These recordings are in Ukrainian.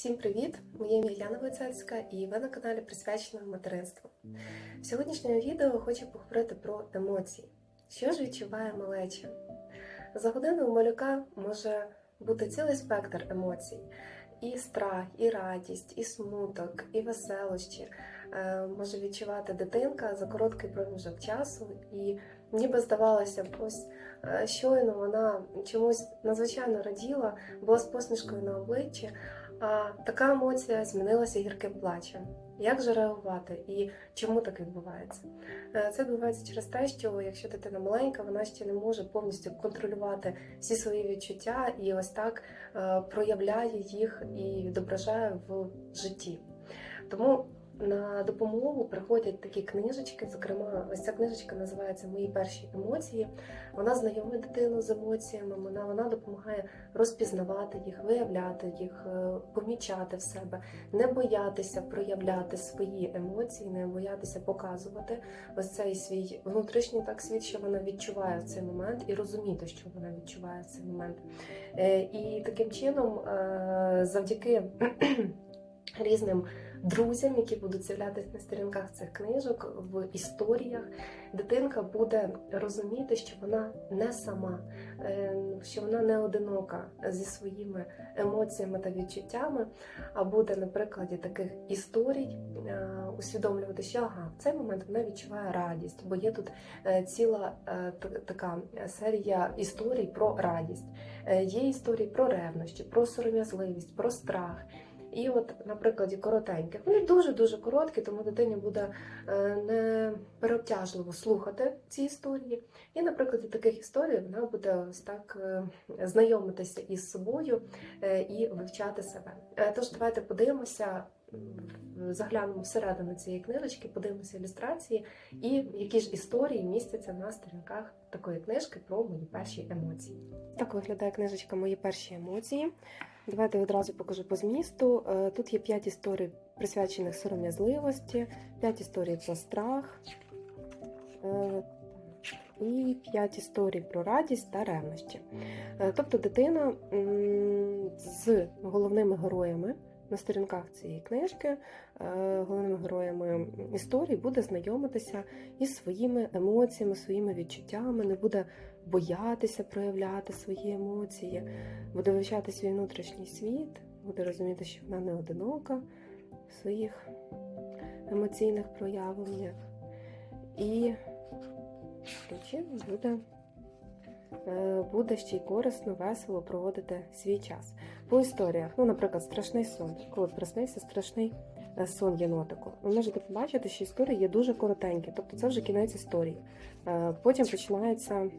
Всім привіт! Моє ім'я Яна Войцецька і ви на каналі присвяченому материнству. В сьогоднішньому відео хочу поговорити про емоції. Що ж відчуває малеча? За годину у малюка може бути цілий спектр емоцій: і страх, і радість, і смуток, і веселощі. Е, Може відчувати дитинка за короткий проміжок часу, і ніби здавалося б, ось е, щойно вона чомусь надзвичайно раділа, була з посмішкою на обличчі. А така емоція змінилася гірким плачем. Як же реагувати і чому так відбувається? Е, Це відбувається через те, що якщо дитина маленька, вона ще не може повністю контролювати всі свої відчуття і ось так е, проявляє їх і відображає в житті. Тому на допомогу приходять такі книжечки. Зокрема, ось ця книжечка називається Мої перші емоції. Вона знайомить дитину з емоціями, вона, вона допомагає розпізнавати їх, виявляти їх, е, помічати в себе, не боятися проявляти свої емоції, не боятися показувати ось цей свій внутрішній так світ, що вона відчуває в цей момент, і розуміти, що вона відчуває в цей момент. Е, І таким чином, е, завдяки різним друзям, які будуть з'являтися на сторінках цих книжок, в історіях, дитинка буде розуміти, що вона не сама, е, що вона не одинока зі своїми емоціями та відчуттями, а буде на прикладі таких історій е, усвідомлювати, що ага, в цей момент вона відчуває радість, бо є тут е, ціла така серія історій про радість. Є історії про ревнощі, про сором'язливість, про страх. І от на прикладі коротеньких, вони дуже-дуже короткі, тому дитині буде е, не переобтяжливо слухати ці історії. І на прикладі таких історій вона буде ось так е, знайомитися із собою е, і вивчати себе. Тож давайте подивимося, заглянемо всередину цієї книжечки, подивимося ілюстрації і які ж історії містяться на сторінках такої книжки про мої перші емоції. Так виглядає книжечка Мої перші емоції. Давайте одразу покажу по змісту. Е, Тут є 5 історій, присвячених сором'язливості, 5 історій про страх е, і 5 історій про радість та ревнощі. Е, Тобто дитина з головними героями на сторінках цієї книжки, е, головними героями історії буде знайомитися із своїми емоціями, своїми відчуттями, не буде боятися проявляти свої емоції, буде вивчати свій внутрішній світ, буде розуміти, що вона не одинока в своїх емоційних проявленнях. І таким буде, буде ще й корисно, весело проводити свій час. По історіях, ну, наприклад, страшний сон. Коли приснився страшний е, сон єнотику. Ви можете побачити, що історії є дуже коротенькі, тобто це вже кінець історії. Е, Потім починається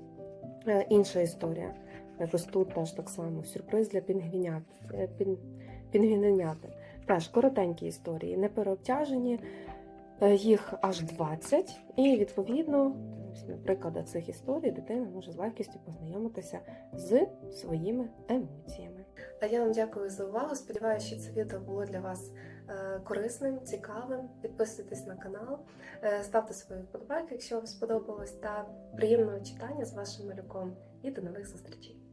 е, інша історія. Якось тут теж так само. Сюрприз для пінгвінят. е, пін- Теж коротенькі історії, не переобтяжені. Е, Їх аж 20, і відповідно, ось, на прикладах цих історій дитина може з легкістю познайомитися з своїми емоціями. А я вам дякую за увагу. Сподіваюся, що це відео було для вас е, корисним, цікавим. Підписуйтесь на канал, е, ставте свої вподобайки, якщо вам сподобалось, та приємного читання з вашим малюком. І до нових зустрічей!